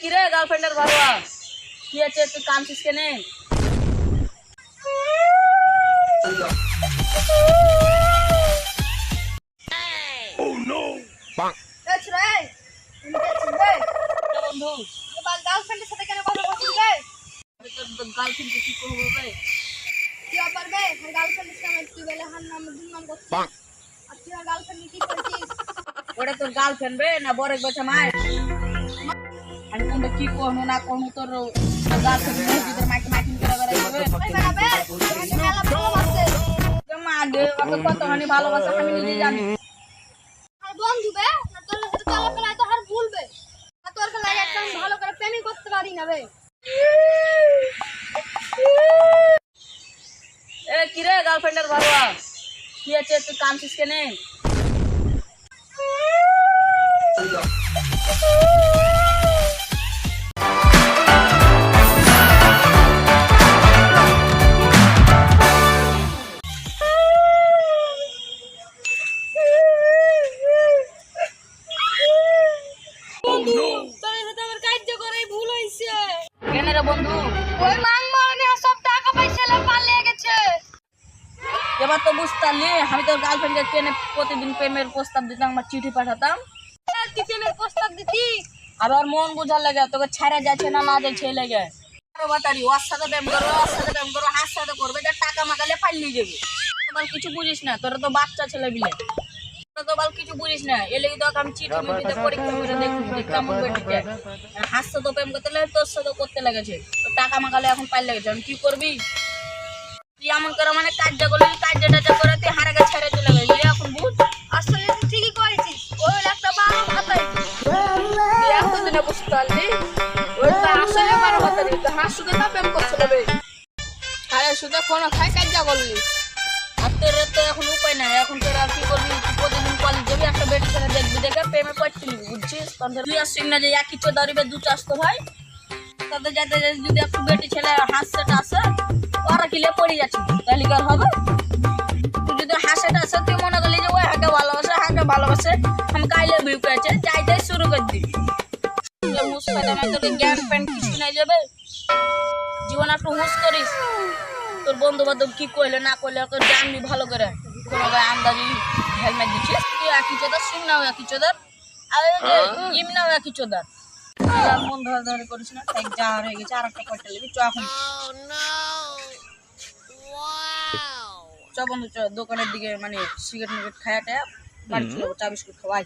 কিরে গার্লফ্রেন্ডের ভালোয়া কি আছে তুই কামছিস কেনে বন্ধু গার্লফ্রেন্ডের সাথে কেন কথা বলছিস রে আমি তোর গার্লফ্রেন্ডকে কি করব রে কি পারবে আর গার্লফ্রেন্ডের সামনে তুই বলে হার নাম দুর্নাম করছিস আর তুই আর গার্লফ্রেন্ড কি করছিস ওটা তোর গার্লফ্রেন্ড রে না বরেক বসে মায় আমি কোনটা কি করব না করব তোর গার্লফ্রেন্ড মসজিদের মাইকে মাইকিং করে বেড়াইবে ওই বেড়াবে তোমাকে মেলা ভালোবাসে মা আগে অত কতখানি ভালোবাসা আমি নিজে জানি। আর বন্ধু বে না তোর সাথে চলাফেরা তো আর ভুলবে। তোর কাছে ভালো করে প্রেমই করতে পারি না বে। এ কিরে গার্লফ্রেন্ডের ভালোয়া কি আছে তুই কামছিস কেনে? কেনে রে বন্ধু। ওই মাং মারানি সব টাকা পয়সা লা পালিয়ে গেছে। এবার তো বুঝতে পারলি আমি তোর গার্লফ্রেন্ডকে কেনে প্রতিদিন প্রেমের প্রস্তাব দিতাম আমার চিঠি পাঠাতাম। তুই প্রেমের প্রস্তাব দিতি? আর ওর মন বোঝার লাগে তোকে ছেড়ে যাচ্ছে না না যাচ্ছে লেগে। বাতারি ওর সাথে প্রেম করো ওর সাথে প্রেম করো হাত সাথে করবে যে টাকা মাকালে পাল্লি যাবে। বল কিছু বুঝিস না তোরা তো বাচ্চা ছেলে বিলে। তোরা তো বল কিছু বুঝিস না এলে তো আমি চিঠি মিঠিতে পরীক্ষা করে দেখবি সাথে প্রেম করতে লাগে, তোর সাথে করতে লেগেছে। টাকা মাকালে এখন পাল্লি লেগেছে এখন কি করবি? তুই এমন করে মানে কার্য করলি কার্য টার্য করে তুই হারাকে ছেড়ে চলে গেলি। এখন বুঝ ঠিকই করেছিস। ওই একটা বুঝতে পারলি? ওই তো আসলে বারো বাতারি তো হাত সুখে প্রেম করছিল বে আরে শুধু কোনো খাই কার্য করলি। আর তোর একটা বেটি ছেলে দেখবি, দেখে প্রেমে পড়তে বুঝছিস? তখন তুই আসছিস না যে একই চো দাঁড়িয়ে দু চাষ তো ভাই। তাদের যাতে যদি একটু বেটি ছেলে হাসছেটা আসে, ওরা কিলে পড়ে যাচ্ছে। তাহলে কি হবে? তুই যদি হাসেটা আসে, তুই মনে করলি যে ওই হাঁকে ভালোবাসে হাঁকে ভালোবাসে, আমি কাইলে ভিউ করেছে চাইতে শুরু করে মুসকাটা আমার তোকে জ্ঞান প্যান কিছু নাই যাবে। জীবন একটু হুঁশ করিস। তোর বন্ধু বান্ধব কি করলে না করলে ওকে জানবি ভালো করে। কোনো আন্দাজি হেলমেট দিচ্ছিস? একই চোদার সিম নাও একই চোদার আর ওই যে ইম নাও একই চোদার আর মন ধরে ধরে করিস না তাই যা হয়ে গেছে আর একটা কয়টা নিবি চ এখন। চ বন্ধু চ দোকানের দিকে মানে সিগারেট মিগারেট খায়াটা বাড়ি চলে চা বিস্কুট খাওয়াই